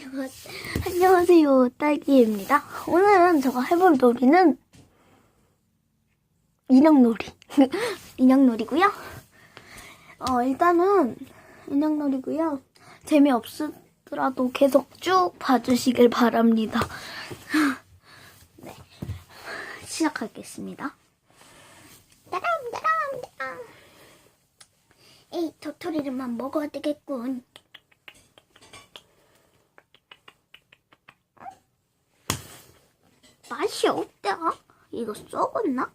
안녕하, 안녕하세요, 딸기입니다. 오늘은 제가 해볼 놀이는 인형놀이. 인형놀이고요. 어, 일단은 인형놀이고요. 재미없더라도 계속 쭉 봐주시길 바랍니다. 네, 시작하겠습니다. 따람, 따람, 따람. 에이, 도토리를만 먹어야 되겠군. 없다. 이거 썩었나?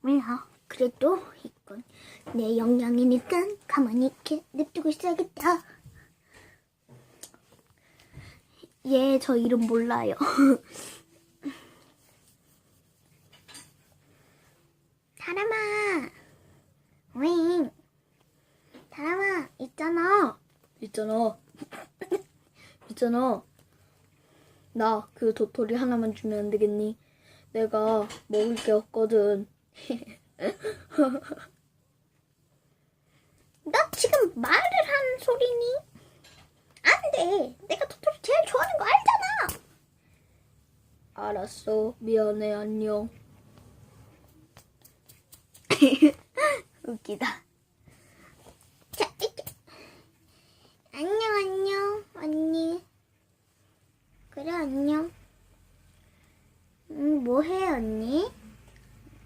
뭐야, 그래도 이건 내 영양이니까 가만히 이렇게 냅두고 있어야겠다. 얘 저 이름 몰라요. 다람아, 윙, 다람아, 있잖아. 있잖아. 있잖아. 나 그 도토리 하나만 주면 안 되겠니? 내가 먹을 게 없거든. 너 지금 말을 하는 소리니? 안 돼. 내가 도토리 제일 좋아하는 거 알잖아. 알았어. 미안해. 안녕. 웃기다. 자, 이렇게. 안녕, 안녕, 언니. 그래, 안녕. 응, 뭐 해, 언니?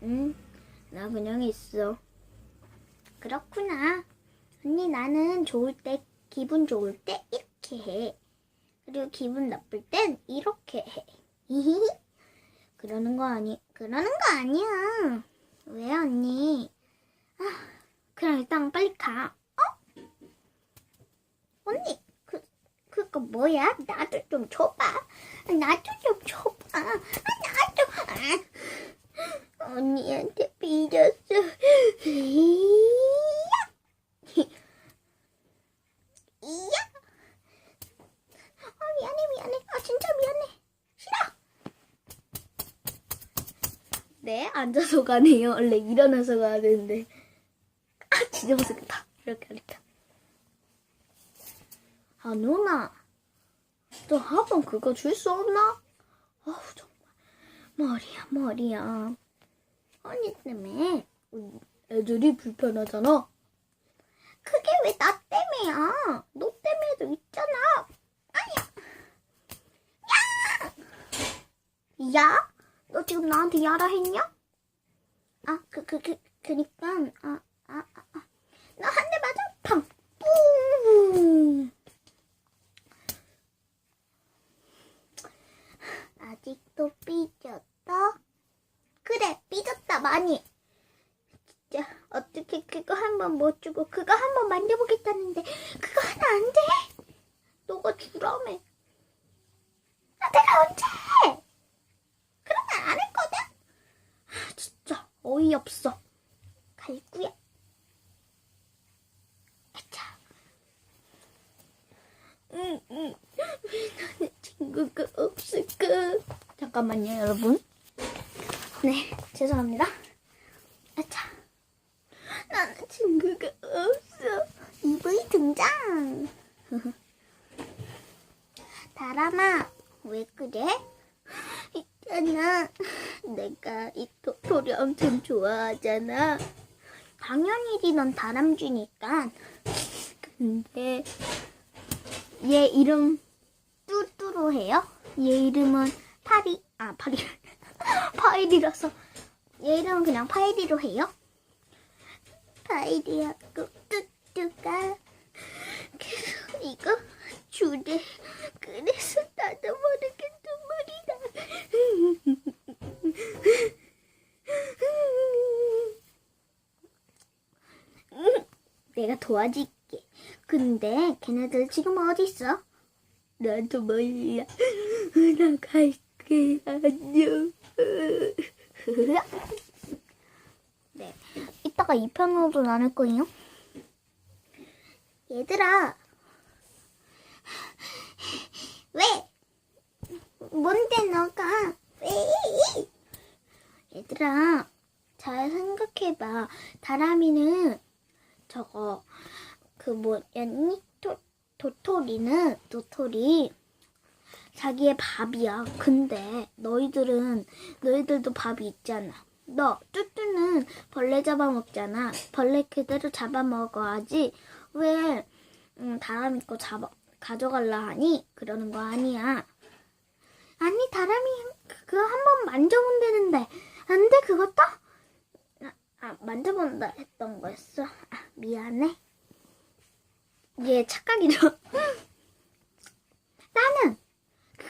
응, 나 그냥 있어. 그렇구나. 언니, 나는 좋을 때, 기분 좋을 때 이렇게 해. 그리고 기분 나쁠 땐 이렇게 해. 그러는 거 아니, 그러는 거 아니야. 왜, 언니? 아, 그럼 일단 빨리 가. 어? 언니, 그, 그거 뭐야? 나도 좀 줘봐. 나도 좀 줘봐. 아, 나도. 아, 언니한테 삐졌어. 이야! 이야! 아, 미안해, 미안해. 아, 진짜 미안해. 싫어. 네, 앉아서 가네요. 원래 일어나서 가야 되는데. 아, 진짜 무섭다. 이렇게 하니까. 아, 누나. 너 학원 그거 줄 수 없나? 아우, 정말. 머리야, 머리야. 언니 때문에. 애들이 불편하잖아. 그게 왜 나 때문이야? 너 때문에도 있잖아. 아니야. 야! 야? 너 지금 나한테 야라 했냐? 아, 그, 그, 그, 그니까, 아, 아, 아, 아. 너 한 대 맞아? 팡! 뿡! 아직도 삐졌다? 그래, 삐졌다, 많이. 진짜 어떻게 그거 한 번 못 주고 그거 한 번 만져보겠다는데 그거 하나 안 돼? 너가 주라며. 아, 내가 언제? 그러면 안 했거든? 아, 진짜 어이없어. 갈구야. 아차. 응, 응. 왜 나는 친구가 없을까? 잠깐만요, 여러분. 네, 죄송합니다. 아차. 나는 친구가 없어. EV 등장. 다람아, 왜 그래? 있잖아. 내가 이 도토리 엄청 좋아하잖아. 당연히지, 넌 다람쥐니까. 근데, 얘 이름 뚜뚜로 해요? 얘 이름은 파리, 아, 파리. 파일이라서 얘 이름은 그냥 파일이로 해요. 파일이하고 뚜뚜가 계속 이거 주래. 그래서 나도 모르게 눈물이 나. 내가 도와줄게. 근데 걔네들 지금 어디 있어? 나도 몰라. 나 갈게. 안녕. 네. 이따가 2편으로도 나눌 거예요. 얘들아. 왜? 뭔데 너가? 왜? 얘들아. 잘 생각해봐. 다람이는 저거 그 뭐였니? 도, 도토리는 도토리 자기의 밥이야. 근데 너희들은 너희들도 밥이 있잖아. 너 뚜뚜는 벌레 잡아먹잖아. 벌레 그대로 잡아먹어야지. 왜 음, 다람이 거 잡아 가져갈라 하니? 그러는 거 아니야. 아니 다람이 그거 한번 만져본다는데 안돼 그것도? 아, 아 만져본다 했던 거였어. 아, 미안해. 얘 착각이죠. 나는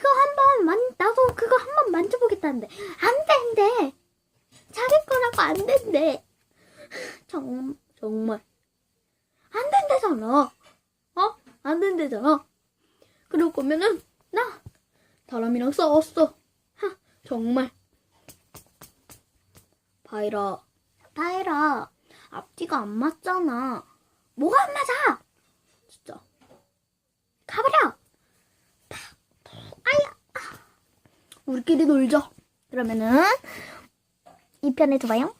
그거 한번 만 나도 그거 한번 만져보겠다는데 안 된대. 자기 거라고 안 된대. 정 정말 안 된대잖아. 어? 안 된대잖아. 그럴 거면은 나 다람이랑 싸웠어. 하, 정말. 바이라. 바이라. 앞뒤가 안 맞잖아. 뭐가 안 맞아? 진짜. 가버려. 아야. 우리끼리 놀자. 그러면은 2편에서 봐요.